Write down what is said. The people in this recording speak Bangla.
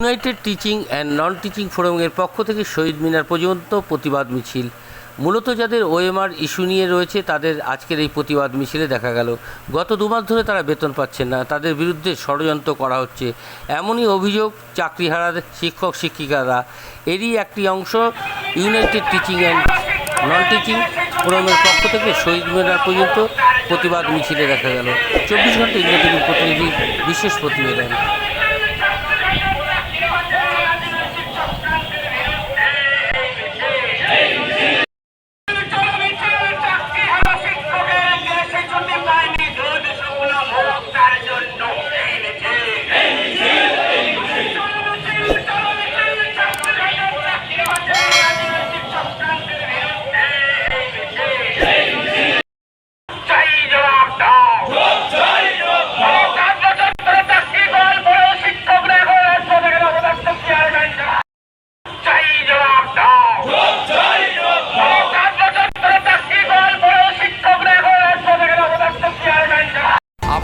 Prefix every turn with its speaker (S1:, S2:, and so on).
S1: United teaching and non teaching ফোরামের পক্ষ থেকে শহীদ মিনার পর্যন্ত প্রতিবাদ মিছিল। মূলত যাদের ওএমআর ইস্যু নিয়ে রয়েছে, তাদের আজকের এই প্রতিবাদ মিছিলে দেখা গেল। গত দুমাস ধরে তারা বেতন পাচ্ছেন না, তাদের বিরুদ্ধে ষড়যন্ত্র করা হচ্ছে। এমনই অভিযোগ চাকরিহারা শিক্ষক, শিক্ষিকারা। এরই একটি অংশ united teaching and non teaching ফোরামের পক্ষ থেকে শহীদ মিনার পর্যন্ত প্রতিবাদ মিছিলে দেখা গেল। চব্বিশ ঘণ্টা ইন্ডিয়া প্রতিনিধি বিশেষ প্রতিবেদন।